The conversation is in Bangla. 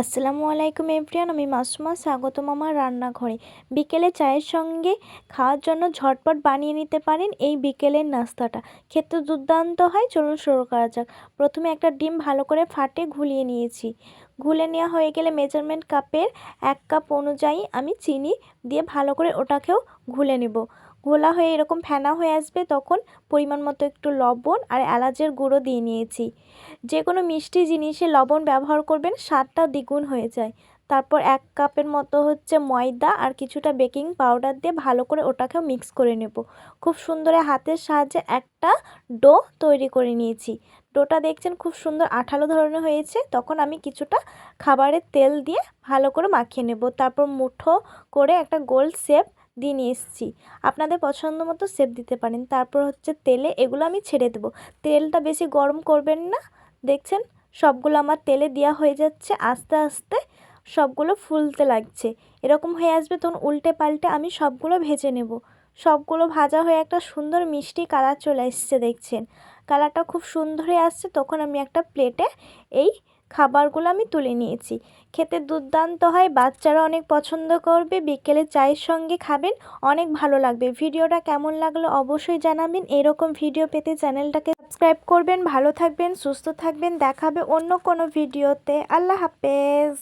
আসসালামু আলাইকুম এভরিয়ান আমি মাসুমা। স্বাগতম আমার রান্নাঘরে। বিকেলে চায়ের সঙ্গে খাওয়ার জন্য ঝটপট বানিয়ে নিতে পারেন এই বিকেলের নাস্তাটা। খেতে দুর্দান্ত হয়, চলুন শুরু করা যাক। প্রথমে একটা ডিম ভালো করে ফাটে ঘুলিয়ে নিয়েছি। ঘুলে নেওয়া হয়ে গেলে মেজারমেন্ট কাপের এক কাপ অনুযায়ী আমি চিনি দিয়ে ভালো করে ওটাকেও ঘুলে নেব। ঘোলা হয়ে এরকম ফেনা হয়ে আসবে, তখন পরিমাণ মতো একটু লবণ আর এলাচের গুঁড়ো দিয়ে নিয়েছি। যে কোনো মিষ্টি জিনিসে লবণ ব্যবহার করবেন, স্বাদটা দ্বিগুণ হয়ে যায়। তারপর এক কাপের মতো হচ্ছে ময়দা আর কিছুটা বেকিং পাউডার দিয়ে ভালো করে ওটাকেও মিক্স করে নেব। খুব সুন্দর হাতের সাহায্যে একটা ডো তৈরি করে নিয়েছি। ডোটা দেখছেন খুব সুন্দর আঠালো ধরনের হয়েছে, তখন আমি কিছুটা খাবারের তেল দিয়ে ভালো করে মাখিয়ে নেব। তারপর মুঠো করে একটা গোল শেপ দিয়ে নিয়ে এসেছি। আপনাদের পছন্দ মতো শেপ দিতে পারেন। তারপর হচ্ছে তেলে এগুলো আমি ছেড়ে দেবো। তেলটা বেশি গরম করবেন না। দেখছেন? সবগুলো আমার তেলে দেওয়া হয়ে যাচ্ছে। আস্তে আস্তে সবগুলো ফুলতে লাগছে। এরকম হয়ে আসবে তখন উল্টে পাল্টে আমি সবগুলো ভেজে নেব। সবগুলো ভাজা হয়ে একটা সুন্দর মিষ্টি কালার চলে এসছে, দেখছেন? কালারটা খুব সুন্দরই আসছে। তখন আমি একটা প্লেটে এই খাবারগুলো আমি তুলে নিয়েছি। খেতে দুর্দান্ত হয়, বাচ্চারা অনেক পছন্দ করবে, বিকেলে চায়ের সঙ্গে খাবেন, অনেক ভালো লাগবে। ভিডিওটা কেমন লাগল অবশ্যই জানাবেন। এরকম ভিডিও পেতে চ্যানেলটাকে সাবস্ক্রাইব করবেন। ভালো থাকবেন, সুস্থ থাকবেন। দেখাবে অন্য কোনো ভিডিওতে। আল্লাহ হাফেজ।